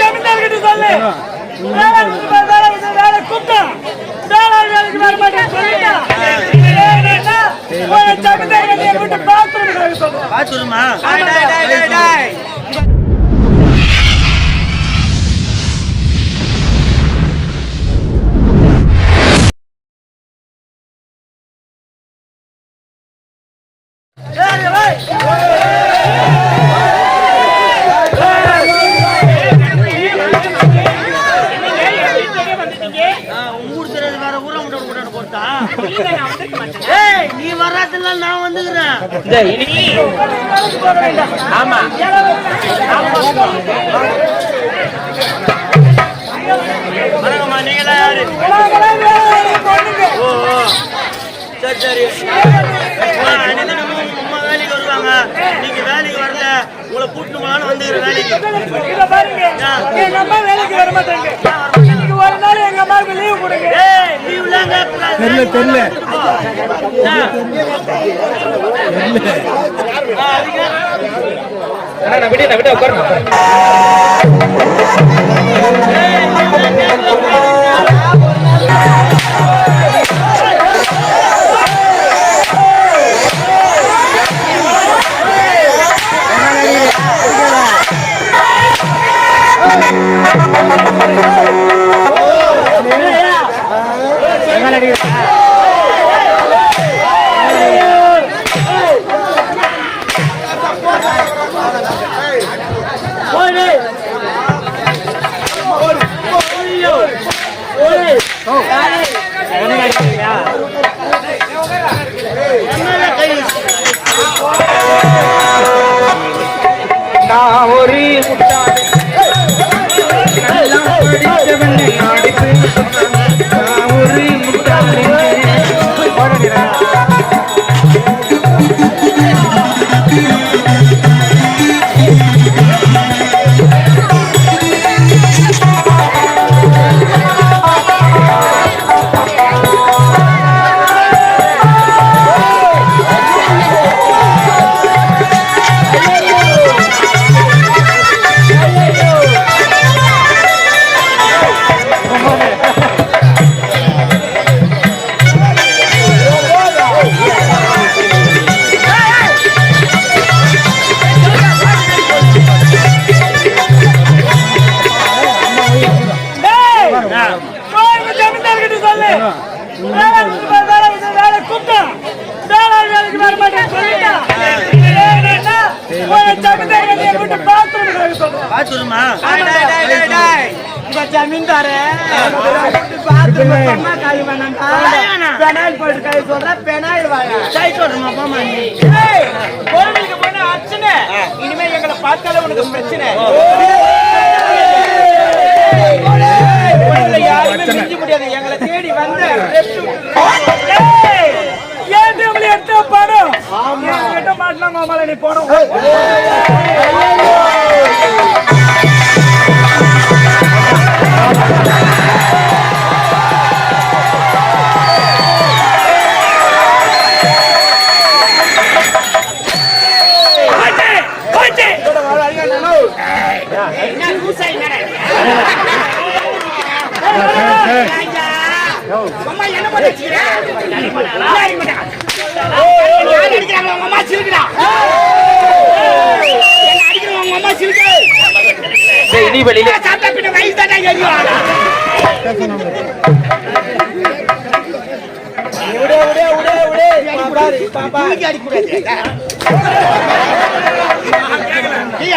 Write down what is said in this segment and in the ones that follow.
ஜமீன்தார்கிட்ட சொல்லு. வேலை கூப்பிட்டா. வேலை வேலைக்கு வர மாட்டேன்னு சொல்லிட்டா. ஜமீன்தார்கிட்ட என் வீட்டு bathroom க்கு வர நீ வராதுல நான் வந்துக்கிறேன். ஆமா. வணக்கம்மா நீங்களா யாரு? ஓ ஓ. சரி சரி. அம்மா, அன்னைக்கு அம்மா வேலைக்கு வருவாங்க. நீங்க வேலைக்கு வரல. உங்களை கூட்டிட்டு போனாலும் வந்துக்கிறேன் வேலைக்கு. இத பாருங்க எங்க அம்மா வேலைக்கு வர மாட்டாங்க. ஒரு நாள் எங்க அம்மாவுக்கு லீவ் கொடுங்க. கேட்கக்கூடாது தெரியல, தெரியல. நான் எடுத்த படம் மாட்டினா மாமால நீ போனோம். அம்மா என்ன பண்ண அடிக்கிறாங்க? உங்க அம்மா சிரிக்குதா? என்ன அடிக்கிறவங்க உங்க அம்மா சாப்பிட்டா பின்ன வயிறு தானே எரியும். தூக்கி அடிக்கக்கூடாது. நீ ஏற்றா, வா,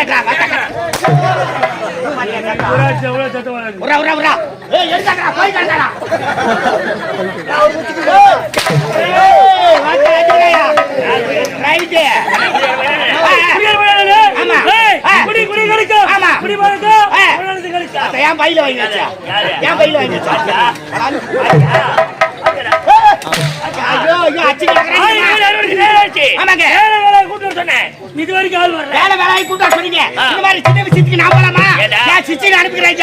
உரா, உரா, உரா. ஏய், எடுத்தாங்கடா, போயிட்டாங்கடா. ஏய், என் பையில வாங்கி வச்சா என் பையில வாங்கி வச்சா இது வரைக்கும் ஆள் வரல. வேலை வேலையை கூட்டா சொன்னீங்க. இந்த மாதிரி சின்ன விஷயத்துக்கு நான் போலாமா? நான் சிச்சை அனுப்புகிறேன்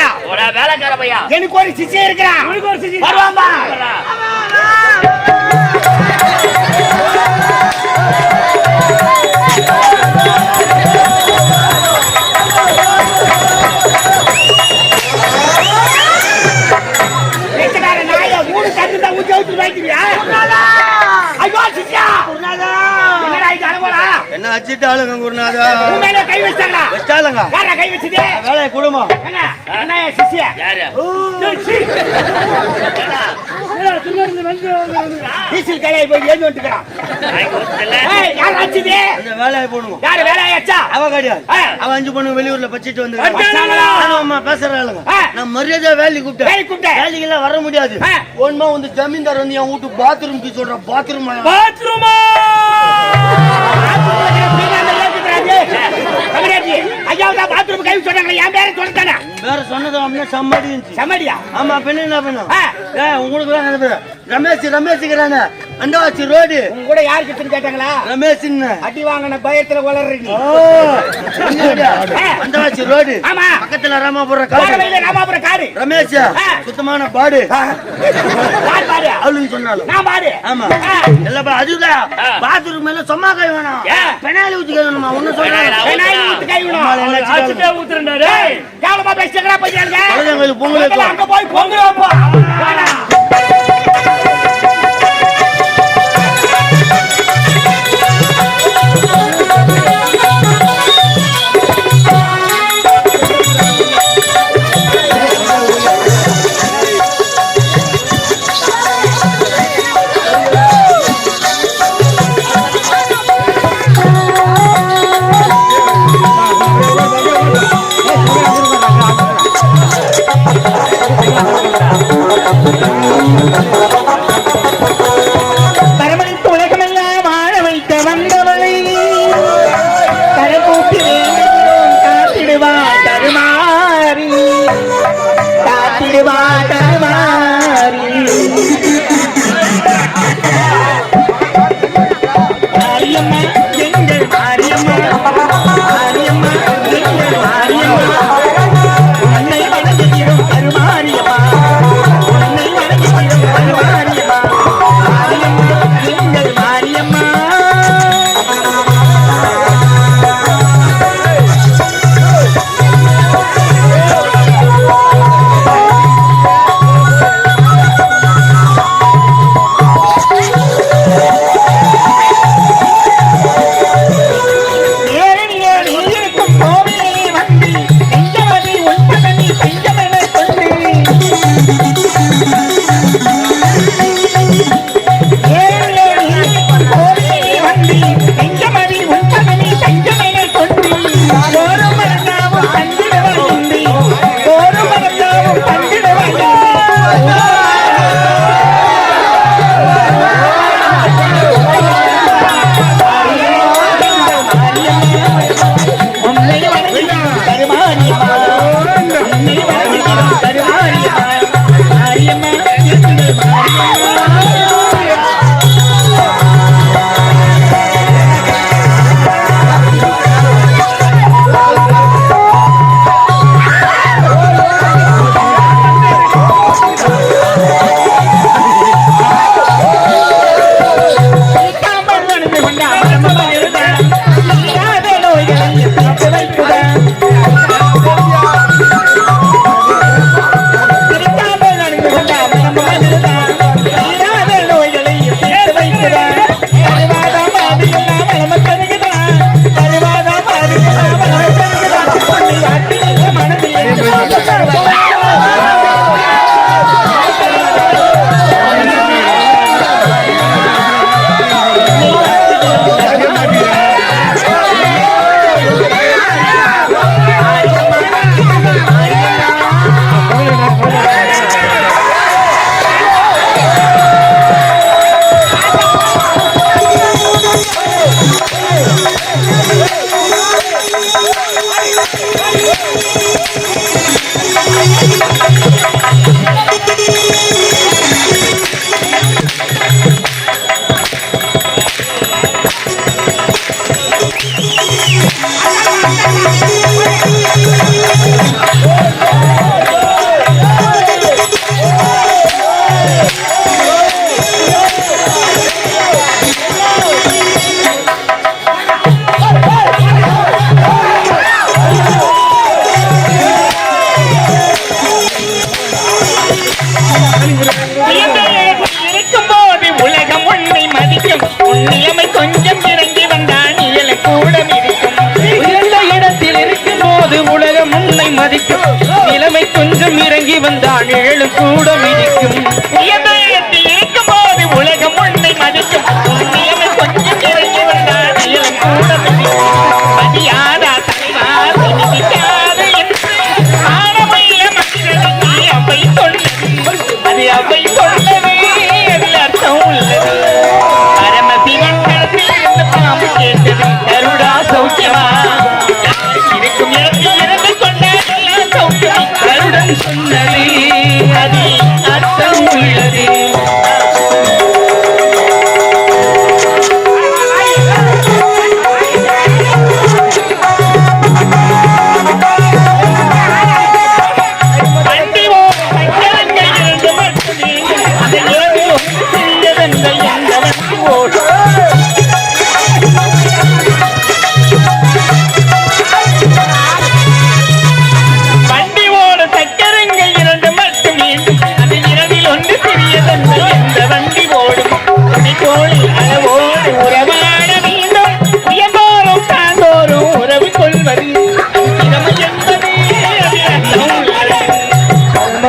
வேலைக்கார பையா எனக்கு ஒரு சிச்சை இருக்கிறான். உனக்கு ஒரு சிசி வருவாம்பா கை வச்சது வேலையை குடும்பம் என்ன சிசிய யாரு டீசல் கையை போய் ஏறி வந்துக்கிறான் ஏய் யார் ஆச்சுது அந்த வேலையை போடுவோம் யாரு வேலையாச்சா அவ கிடையாது. அவ அஞ்சு பொண்ணு வெளியூர்ல பச்சிட்டு வந்து? ஆமா பேசுறாளுங்க. நான் மரியாதை வேலைக்கு கூப்பிட்டேன் வேலைக்கு கூப்பிட்டேன். வேலைக்கு எல்லாம் வர முடியாது. ஒன்மா வந்து ஜமீன்தார் வந்து என் வீட்டு பாத்ரூம்க்கு சொல்ற பாத்ரூம் பாத்ரூமா பாத்ரூம் கை சொன்னாங்களே என் பேரை சொல்லிட்டானே வேற சொன்னது அப்படின்னா சம்மாடி செம்மடியா? ஆமா பெண்ணு என்ன பண்ணும்? உங்களுக்கு பேரு? ரமேஷ் ரமேஷ்ங்கிறாங்க அண்டவாச்சி ரோடு. உங்க கூட யாருக்கு தின்னு கேட்டாங்களா? ரமேஷ் அடி வாங்கின பயத்துல வளர்றீங்க அண்டவாச்சி ரோடு. ஆமா. பக்கத்துல ராமாபுரம் போற காடு ராமாபுரம் காடு. ரமேஷ். சுத்தமான பாடு. யார் பாடு? அவளுக்கு சொன்னாலும். நான் பாடு. ஆமா. ஆ. எல்லாம் பா- அதுதான் பாத்ரூம் மேல சும்மா கை வேணாம்? பெனாலி ஊத்தி கை வேணுமா? ஒண்ணு சொல்றாங்க பெனாயில் ஊத்து கை வச்சுட்டாங்க? ஆச்சுட்டே ஊத்துறேன்டா டேய் கேவலமா பேசிக்கிறா வைப்போம். அங்க போய் பொங்கல்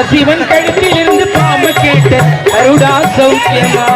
சிவன் கழுத்தில் இருந்து பாம்பு கேட்ட அருடா சௌக்கியமா?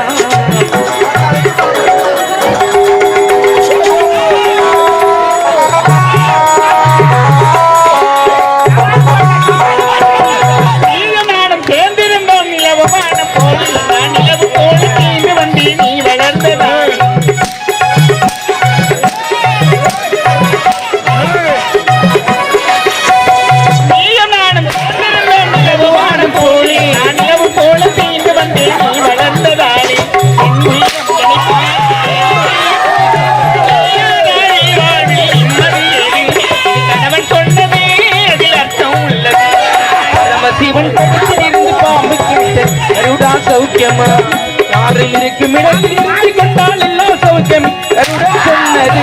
பரமசிவன் பக்கத்தில் இருந்து பாம்பு கேட்ட கருடா சௌக்கியமா? யாரில் இருக்கும் இடத்தில் இருந்து கொண்டால் எல்லாம் சௌக்கியம். கருடா சொன்னது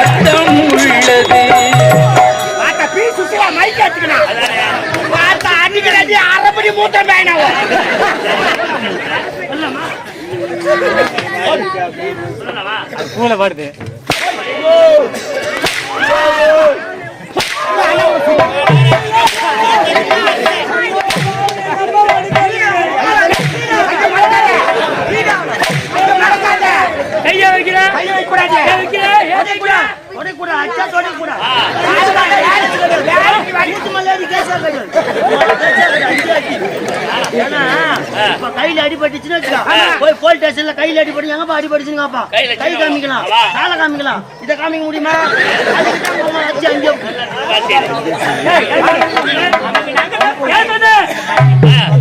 அர்த்தம் உள்ளது. பார்த்தா பீ சுசுவா மைக் எடுத்துக்கணும் பார்த்தா அன்னைக்கு அரைப்படி மூட்டை வேணும் கையை வைக்கிற கையை வைக்க கூடாது வைக்கிற ஏன் கூட கூட அச்சா தொட கூட கையில அடிபட்டுச்சுன்னு வச்சுக்கோ. போய் போலீஸ் ஸ்டேஷன்ல கையில அடிபட்டு எங்கப்பா அடிபட்டுச்சுன்னு கை காமிக்கலாம் காலை காமிக்கலாம் இதை காமிக்க முடியுமா அதுக்கு தான் உங்க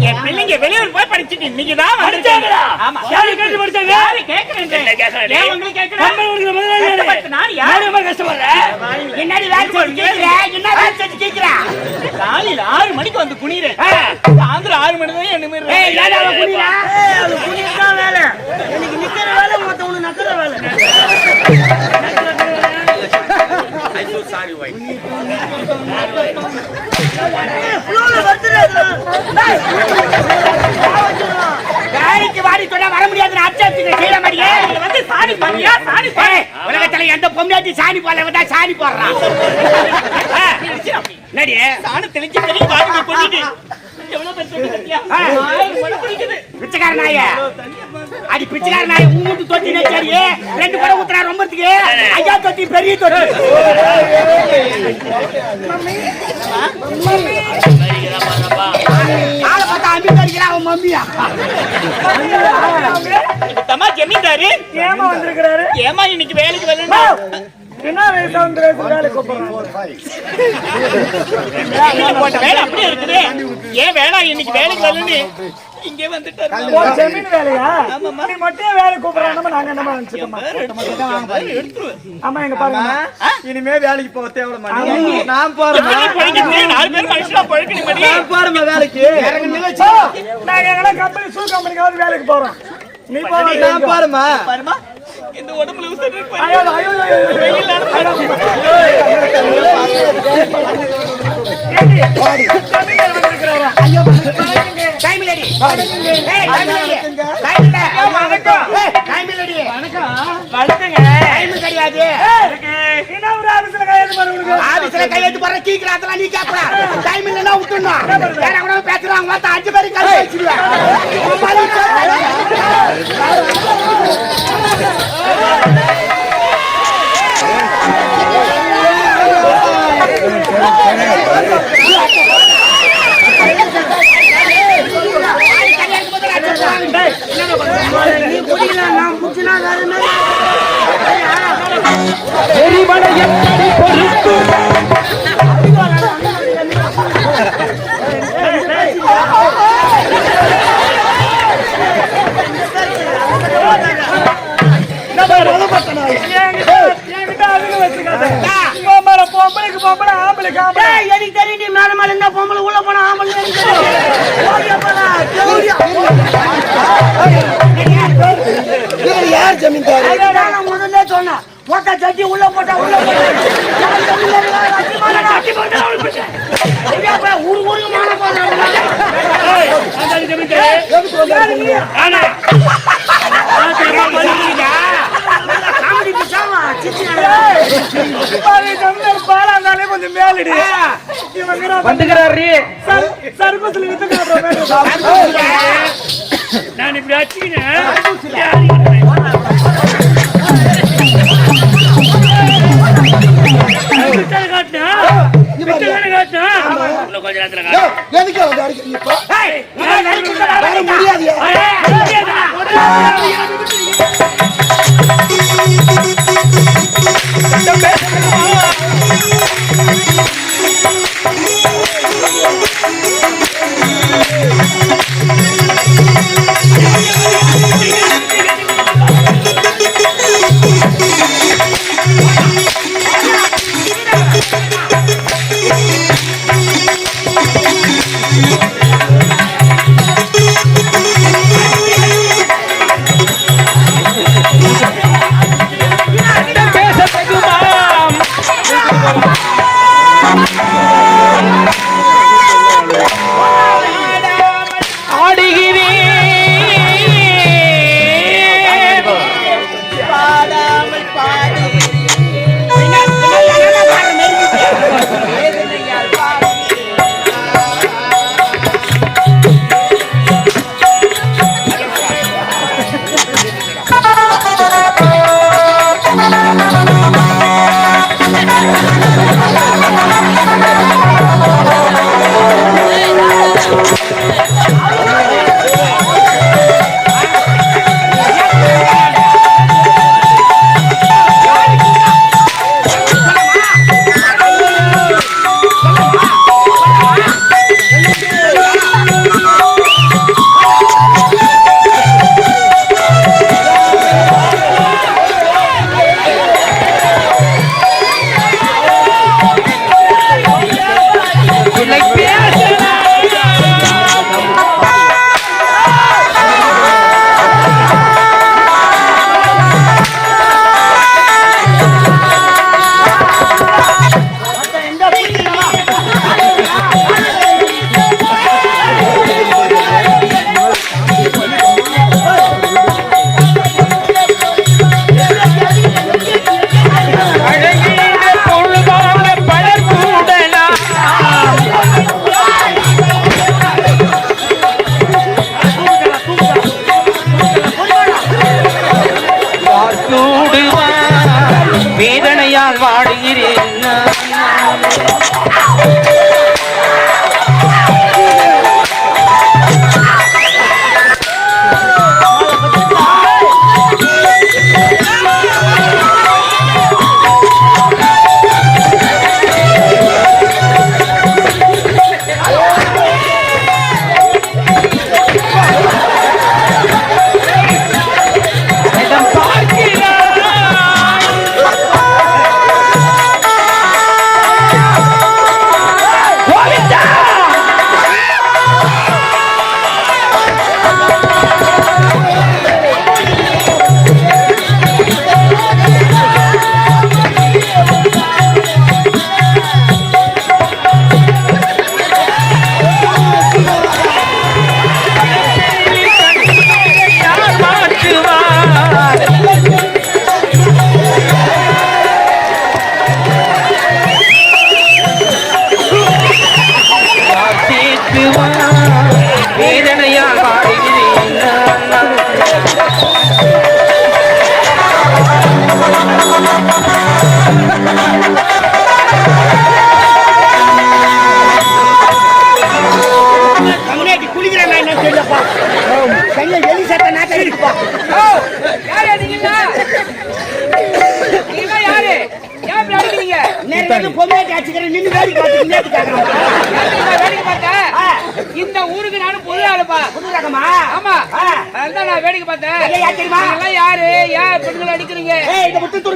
என் பிள்ளைங்க வெளியூர் போய் படிச்சுட்டு இன்னைக்கு தான் படிச்சாங்களா? ஆமா யாரு கேட்டு படிச்சாங்க? யாரு கேட்கறேன் ஏன் உங்களுக்கு கேட்கறேன் கம்பெனி கொடுக்குற முதலாளி யாரு? கஷ்டப்பட்டு நான் யாரு? யாரு ரொம்ப கஷ்டப்படுற? என்னடி வேலை செஞ்சு கேக்குற? என்ன வேலை செஞ்சு கேக்குற? காலையில ஆறு மணிக்கு வந்து குனிறேன். சாயந்தரம் ஆறு மணி தான் என்ன ஏய், ஏன்டா அவன் குனிறா? வேலை எனக்கு நிக்கிற வேலை மொத்தவனு நக்கிற வேலை வேலைக்கு வாடி சொன்னா வர முடியாதுன்னு அச்சாச்சுக்கு கீழே மாட்டியே. வந்து சாணி பாருங்க சாணி ஏய், உலகத்துல எந்த பொம்மையாச்சும் சாணி போல தான் சாணி போடுறான். என்னடி? சாணி தெளிச்சு பாருங்க பண்ணிட்டு எவ்வளவு பிச்சைக்கார நாய. அடி பிச்சைக்கார நாய மூட்டு தொட்டி சரி ரெண்டு கூட ஊத்துறா ரொம்பத்துக்கு ஐயா தொட்டி பெரிய தொட்டி. ஆளை பார்த்தா அம்பி தரிக்கிறான் அவன் மம்மியா? தம்மா ஜமீன்தாரு? ஏமா வந்திருக்கிறாரு? ஏமா இன்னைக்கு வேலைக்கு வரணும் என்ன வேலை போட்ட வேலை அப்படியே இருக்குது. ஏன் வேலை இன்னைக்கு வேலைக்கு வரலன்னு? இங்கே வந்துட்டாரு. ஜமீன் வேலையா. நீ மட்டும் வேலை கூப்பிடறானமா நாங்க என்னமா நினைச்சிட்டோமா எடுத்துருவேன் ஆமா எங்க பாருங்க இனிமே வேலைக்கு போக தேவையில்ல நான் பழகிட்டு நாலு பேர் மனுஷனா பழக்கணும் நான் போறேன் வேலைக்கு. நாங்க எங்கன்னா கம்பெனி சூ கம்பெனிக்காவது வேலைக்கு போறோம். நீ போற நான் போறேமா பாருமா இந்த உடம்புல. ஐயோ ஐயோ ஐயோ, ஐயோ வெயில் நேரம் ஏண்டி? ஜமீன்தார் வந்திருக்கிறாரா? ஐயோ, டைம் இல்லடி. ஏய், டைம் இல்லடி. டைம் இல்ல. ஏய், டைம் இல்லடி. வணக்கங்க டைம் கிடையாது. என்ன ஒரு ஆபீஸ்ல கை கையெழுத்து பண்ண உனக்கு ஆபீஸ்ல கையெழுத்து போற கீக்கிற அதெல்லாம் நீ கேப்படா டைம் இல்லைன்னா விட்டுணும் வேற கூட பேசுறாங்க பார்த்தா அஞ்சு வச்சிருவேன் நீ ஆம்பளை. டேய், எனக்கு தெரியும் நீ மேல மேல என்ன பொம்பளை உள்ள போனா ஆம்பளை எனக்கு தெரியும். முதல்ல சொன்ன மொத்த ஜட்டி உள்ள போட்டா உள்ள போட்டா. போட்டு. ஊரு ஊருக்கு பாலா இருந்தாலே கொஞ்சம் மேலடி. வந்துக்கிறாரு. சர்- சர்க்கஸ்ல நான் இப்படி அடிச்சுக்கினேன். நடிச்சுக்கிறேன், Thank.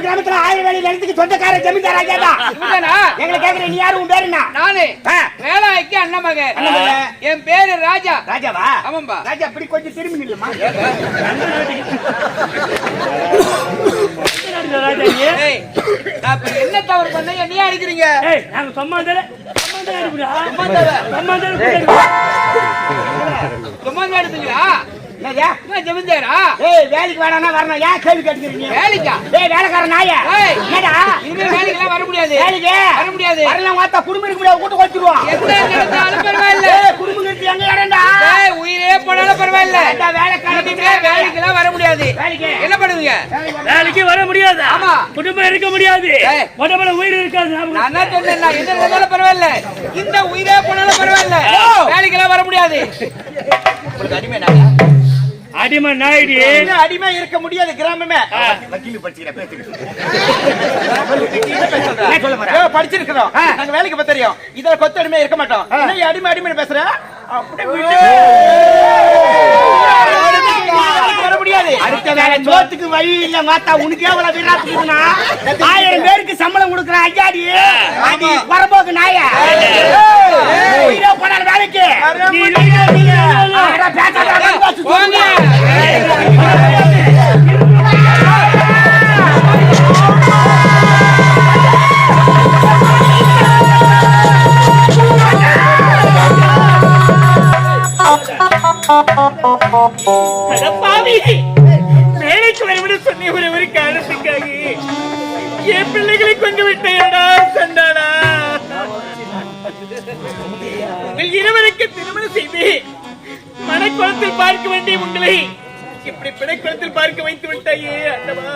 கிராமத்துல ஆயிரம் வேலை நிலத்துக்கு சொந்தக்கார ஜமீன்தாரா கேட்டா? இவதானா? எங்களை கேக்குறேன் நீ யாரு? உன் பேரு என்ன? நானு. ஆ. வேலாய்க்கு அண்ணன் மகன் அண்ணன் மகன். என் பேரு ராஜா. ராஜாவா? ஆமாம்பா. ராஜா அப்படி கொஞ்சம் திரும்பி நில்லுமா? என்ன தவறு பண்ணேன்? என்னையா அடிக்கிறீங்க? ஏய் நாங்க சும்மா சும்மா சும்மா தர. சும்மா தர சும்மா தான் அடிப்பீங்களா என்னய்யா? என்ன ஜமீன்தாரா ஏய் வேலைக்கு வேணாம்னா வரணும். ஏன் கேள்வி கேட்டுக்கிறீங்க? வேலைக்கா? ஏய் வேலைக்கார நாயா. என்னடா? இனிமே வேலைக்கெல்லாம் வர முடியாது. வேலைக்கு? வர முடியாது. வரலாம் பார்த்தா குடும்பம் இருக்க முடியாது கூட்டு வச்சிருவோம் எந்த நடந்தாலும் பரவாயில்ல ஏய் குடும்பம் இருக்கு. எங்க இடம்டா ஏய், உயிரே போனாலும் பரவாயில்ல. ஏண்டா வேலைக்கார இனிமே வேலைக்கெல்லாம் வர முடியாது. வேலைக்கு. என்ன பண்ணுவீங்க? வேலைக்கு வர முடியாது. ஆமா. குடும்பம் இருக்க முடியாது. உடம்புல உயிர் இருக்காது. நான் என்ன சொன்னேன் நான் என்ன நடந்தாலும் பரவாயில்ல. இந்த உயிரே போனாலும் பரவாயில்ல. வேலைக்கெல்லாம் வர முடியாது. அடிமை நாயுடு இன்னும் அடிமை இருக்க முடியாது கிராமமே. வக்கீல் படிச்சுக்கிற படிச்சிருக்கிறோம் நாங்க வேலைக்கு போய் தெரியும். இதுல கொத்த அடிமை இருக்க மாட்டோம். அடிமை அடிமை பேசுற? அப்படி விட்டு. வர முடியாது அடுத்த வேலை சோத்துக்கு வழி இல்ல மாத்தா உனக்கு எவ்வளவு வீராத்துக்குனா ஆயிரம் பேருக்கு சம்பளம் கொடுக்குற ஐயாடி. அடி வரம்போக்கு நாய. போனால வேலைக்கு. நீ நீங்க நீங்க அட பேசாத சொன்ன ஒரு ஒரு காரணத்துக்காக என் பிள்ளைகளை கொண்டு விட்டேடா சண்டாடா உங்கள் இருவருக்கு திருமணம் செய்து மனக்குளத்தில் பார்க்க வேண்டிய உங்களை இப்படி பிணைக்குளத்தில் பார்க்க வைத்து விட்டாயே அண்ணமா.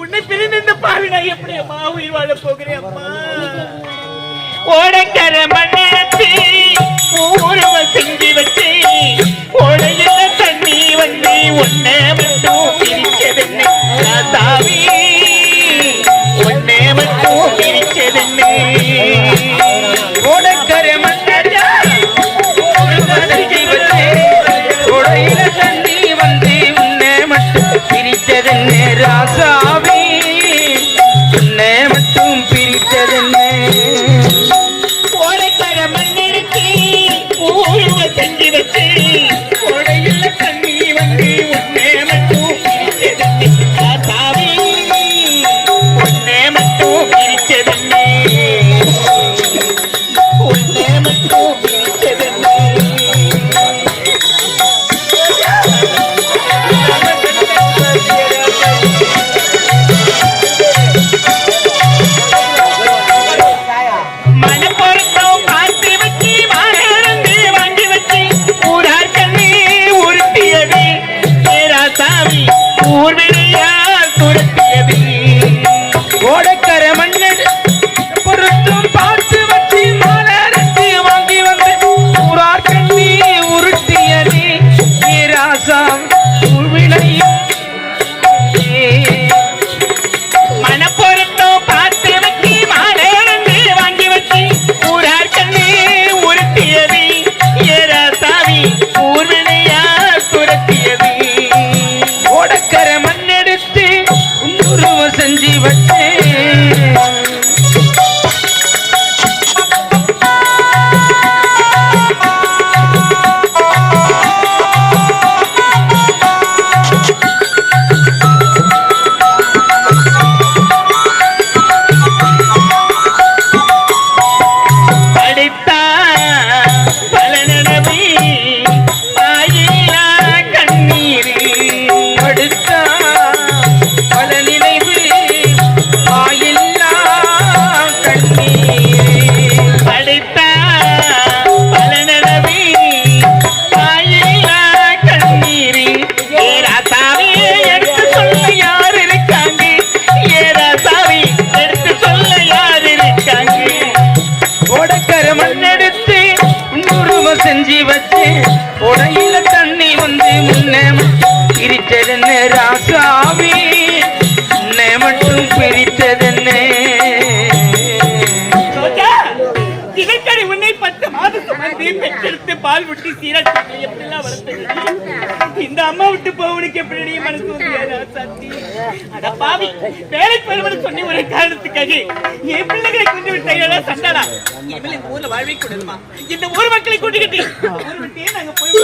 உன்னை பிரிந்த இந்த பாவி நான் எப்படி அம்மா உயிர் வாழ போகிறேன் அம்மா? ஓடக்கர மண்ணத்தி ஊருவ செஞ்சு வச்சு ஓடையில தண்ணி வந்து உன்னை மட்டும் தாவி ஒன்னே மட்டும் பிரிச்சதென்ன ஓடக்கர மண்ணெடுத்து ஊருவ செஞ்சு வச்சு ஓடையில தண்ணி வந்து உன்னை மட்டும் பிரிச்சதென்ன ராசாவே. உன்னை மட்டும் பிரித்ததென்ன ஓடைக்கர மண்ணெடுத்து ஊருவ செஞ்சு வச்சு பால் விட்டு சீராட்டி எப்படிலாம் வளர்த்தது? இந்த அம்மா விட்டு போவனுக்கு எப்படி மனசு சத்தி. அட பாவி. வேலைக்கு வருவனு சொன்னி ஒரு காரணத்துக்காக என் பிள்ளைகளை கொண்டு விட்டாங்க சண்டாடா இனிமேல் ஊர்ல வாழ்வே கூடாதுமா. இந்த ஊர் மக்களை கூட்டிக்கிட்டு. ஊர் விட்டே நாங்க போய்